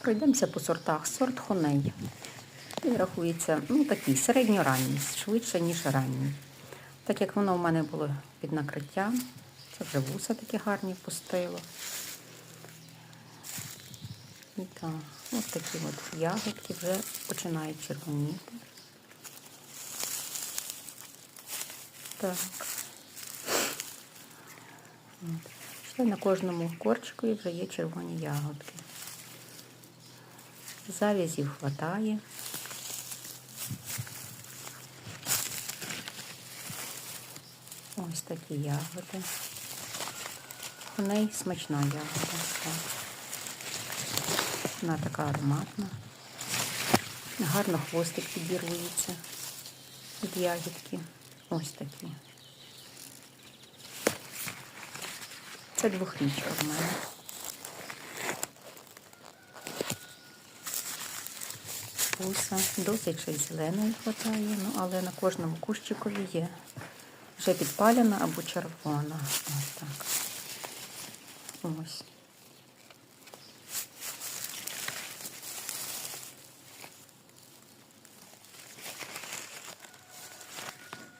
Пройдемося по сортах. Сорт хоней. Він рахується ну, такий середньоранній, швидше, ніж ранній. Так як воно в мене було під накриттям, це вже вуса такі гарні пустило. І так, ось такі от ягодки вже починають червоніти. Так. Ще на кожному корчику вже є червоні ягодки. Завязів хватає. Ось такі ягоди. У неї смачна ягода. Вона така ароматна. Гарно хвостик підірвується від ягідки. Ось такі. Це двохрічка в мене. Вуса. Досить ще зеленої хватає, ну, але на кожному кущикові є. Вже підпалена або червона. Ось так. Ось.